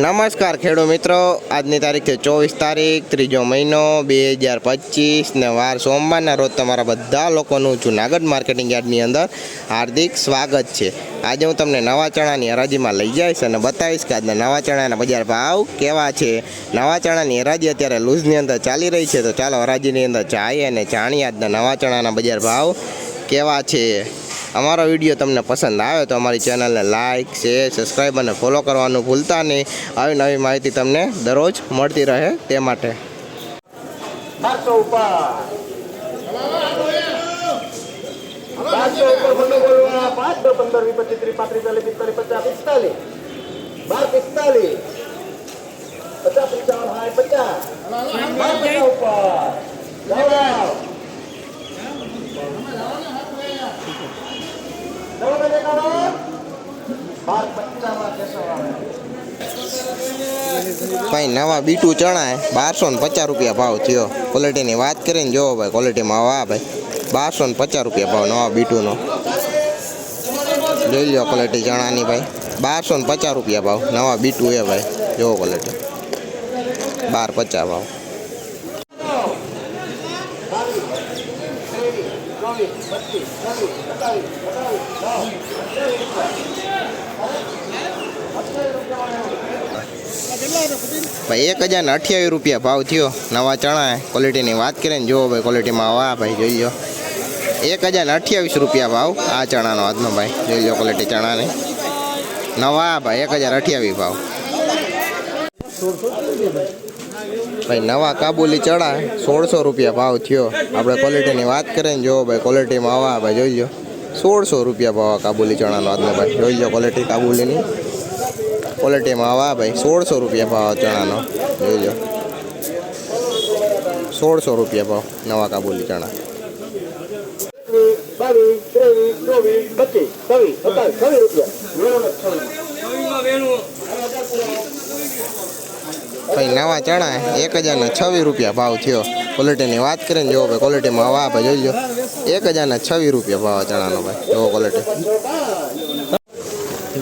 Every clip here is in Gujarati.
નમસ્કાર ખેડૂત મિત્રો. આજની તારીખ છે ચોવીસ તારીખ, ત્રીજો મહિનો, બે હજાર પચીસ ને વાર સોમવારના રોજ તમારા બધા લોકોનું જુનાગઢ માર્કેટિંગ યાર્ડની અંદર હાર્દિક સ્વાગત છે. આજે હું તમને નવા ચણાની હરાજીમાં લઈ જઈશ અને બતાવીશ કે આજના નવા ચણાના બજાર ભાવ કેવા છે. નવા ચણાની હરાજી અત્યારે લૂઝની અંદર ચાલી રહી છે. તો ચાલો હરાજીની અંદર જઈએ અને જાણીએ આજના નવા ચણાના બજાર ભાવ કેવા છે. અમારો વીડિયો તમને પસંદ આવે તો અમારી ચેનલને લાઇક શેર, સબસ્ક્રાઈબ અને ફોલો કરવાનું ભૂલતા નહીં. આવી નવી માહિતી તમને દરરોજ મળતી રહે તે માટે. પચીસ પિસ્તાલીસ બાર પચાસ પચાસ. ઉપર. ભાઈ, નવા બીટું ચણા બારસો ને પચાસ રૂપિયા ભાવ થયો. ક્વોલિટીની વાત કરીને જોવો ભાઈ ક્વોલિટીમાં વાહ ભાઈ. બારસો ને પચાસ રૂપિયા ભાવ નવા બીટુનો. જોઈ લો ક્વોલિટી ચણાની ભાઈ. બારસો ને પચાસ રૂપિયા ભાવ નવા બીટું એ ભાઈ. જોવો ક્વોલિટી બાર પચાસ ભાવ. ભાઈ, એક હજાર ને અઠ્યાવીસ રૂપિયા ભાવ થયો. નવા ચણા ક્વોલિટીની વાત કરીએ ને જુઓ ભાઈ ક્વોલિટીમાં વાહ ભાઈ, જોઈ લો. એક હજાર ને અઠ્યાવીસ રૂપિયા ભાવ આ ચણાનો આજનો ભાઈ, જોઈ લો ક્વોલિટી ચણાની. નવા ભાઈ, એક હજાર અઠ્યાવીસ ભાવ. ભાઈ, નવા કાબુલી ચણા, સોળસો રૂપિયા ભાવ થયો. આપણે ક્વોલિટીની વાત કરીએ ને જુઓ ભાઈ ક્વોલિટીમાં આવા ભાઈ, જોઈ લો. સોળસો રૂપિયા ભાવ કાબુલી ચણાનો આજનો ભાઈ, જોઈ લો ક્વોલિટી કાબુલીની. ક્વોલિટીમાં આવા ભાઈ. સોળસો રૂપિયા ભાવ ચણાનો. જોઈજો. સોળસો રૂપિયા ભાવ નવા કાબુલી ચણા. ભાઈ, નવા ચણા એક હજાર ને છવ્વીસ રૂપિયા ભાવ થયો. ક્વોલિટીની વાત કરીએ ને જોવો ભાઈ ક્વોલિટીમાં આવા ભાઈ જોઈ લો એક હજાર ને છવ્વીસ રૂપિયા ભાવ ચણાનો ભાઈ. જોવો ક્વોલિટી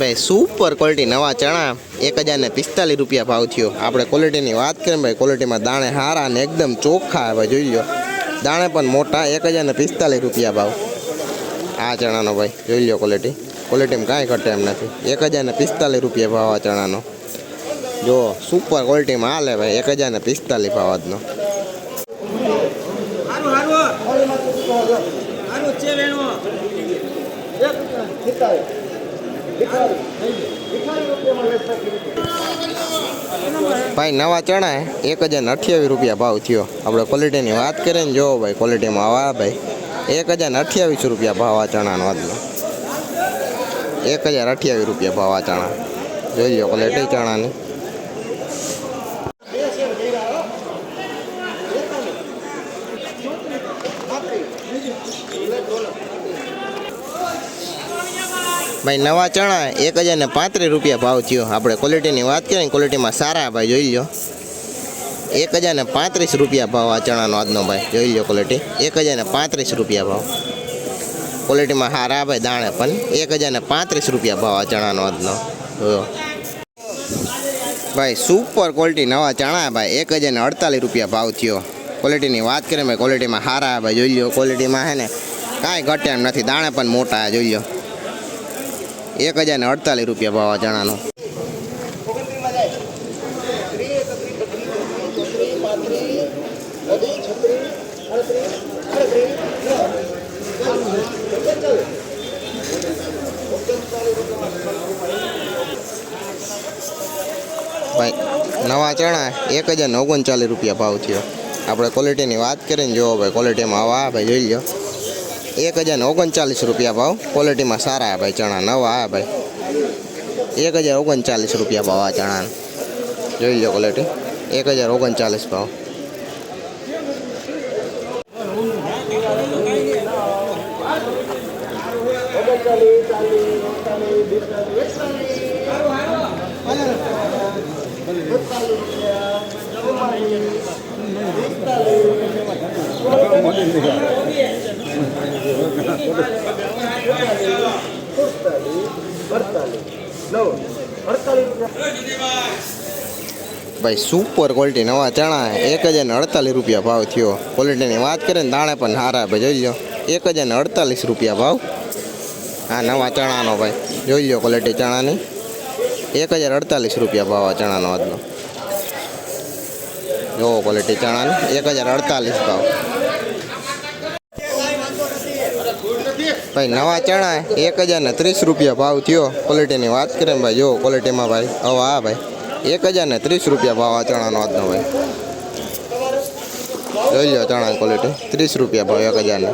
ભાઈ સુપર ક્વોલિટી નવા ચણા. એક હજાર ને પિસ્તાલીસ રૂપિયા ભાવ થયો. આપણે ક્વોલિટીની વાત કરીએ ભાઈ ક્વોલિટીમાં દાણે હારા ને એકદમ ચોખ્ખા ભાઈ જોઈ લો દાણે પણ મોટા, એક હજાર ને પિસ્તાલીસ રૂપિયા ભાવ. આ ચણાનો ભાઈ, જોઈ લો ક્વોલિટી ક્વોલિટીમાં કાંઈ ઘટે એમ નથી. એક હજાર ને પિસ્તાલીસ રૂપિયા ભાવ આ ચણાનો. જો સુપર ક્વોલિટીમાં હાલે ભાઈ, એક હજાર ને પિસ્તાલીસ ભાવ આજનો. ભાઈ, નવા ચણા એક હજાર અઠ્યાવીસ રૂપિયા ભાવ થયો. આપણે ક્વોલિટીની વાત કરીએ ને જોવો ભાઈ ક્વોલિટીમાં આવા ભાઈ. એક હજાર અઠ્યાવીસ રૂપિયા ભાવ આ ચણાનો આજનો એક હજાર અઠ્યાવીસ રૂપિયા ભાવ આ ચણા. જોઈ લો ક્વોલિટી ચણાની. ભાઈ, નવા ચણા, એક હજાર ને પાંત્રીસ રૂપિયા ભાવ થયો. આપણે ક્વોલિટીની વાત કરીએ ને ક્વોલિટીમાં સારા ભાઈ, જોઈ લો એક હજાર ને પાંત્રીસ રૂપિયા ભાવ આ ચણાનો આજનો ભાઈ, જોઈ લો ક્વોલિટી એક હજાર ને પાંત્રીસ રૂપિયા ભાવ. ક્વોલિટીમાં સારા ભાઈ, દાણે પણ. એક હજાર ને પાંત્રીસ રૂપિયા ભાવ આ ચણાનો આજનો. જોયો. ભાઈ સુપર ક્વોલિટી નવા ચણા ભાઈ, એક હજાર ને અડતાલીસ રૂપિયા ભાવ થયો. ક્વોલિટીની વાત કરીએ ભાઈ ક્વોલિટીમાં સારા ભાઈ, જોઈ લો ક્વોલિટીમાં હે ને, કાંઈ ઘટે એમ નથી, દાણે પણ મોટા જોઈ લો એક હજાર ને અડતાલીસ રૂપિયા ભાવ ચણાનો ભાઈ, નવા ચણા એક હજાર ને ઓગણચાલીસ રૂપિયા ભાવ થયો. આપણે ક્વોલિટીની વાત કરીને જોવો ભાઈ ક્વોલિટીમાં આવા, ભાઈ જોઈ લો એક હજાર ઓગણચાલીસ રૂપિયા ભાવ. ક્વોલિટીમાં સારા ભાઈ, ચણા નવા આ ભાઈ. એક હજાર ઓગણચાલીસ રૂપિયા ભાવ આ ચણાના. જોઈ લો ક્વોલિટી એક હજાર ઓગણચાલીસ ભાવ. અડતાલીસ અડતાલીસ નવ અડતાલીસ રૂપિયા ભાઈ સુપર ક્વોલિટી નવા ચણા એક હજાર ને અડતાલીસ રૂપિયા ભાવ થયો. ક્વોલિટીની વાત કરીએ ને દાણે પણ સારા ભાઈ જોઈ લો એક હજાર ને અડતાલીસ રૂપિયા ભાવ. આ નવા ચણાનો ભાઈ. જોઈ લો ક્વોલિટી ચણાની. એક હજાર અડતાલીસ રૂપિયા ભાવ આ ચણાનો આજનો. જોવો ક્વોલિટી ચણાની. એક હજાર અડતાલીસ ભાવ. ભાઈ, નવા ચણા એક હજાર ને ત્રીસ રૂપિયા ભાવ થયો. ક્વોલિટીની વાત કરીએ ને ભાઈ જો ક્વોલિટીમાં ભાઈ, હવે હા ભાઈ. એક હજાર ને ત્રીસ રૂપિયા ભાવ આ ચણાનો આજનો ભાઈ. જોઈ લો ચણા ક્વોલિટી. ત્રીસ રૂપિયા ભાવ એક હજારને.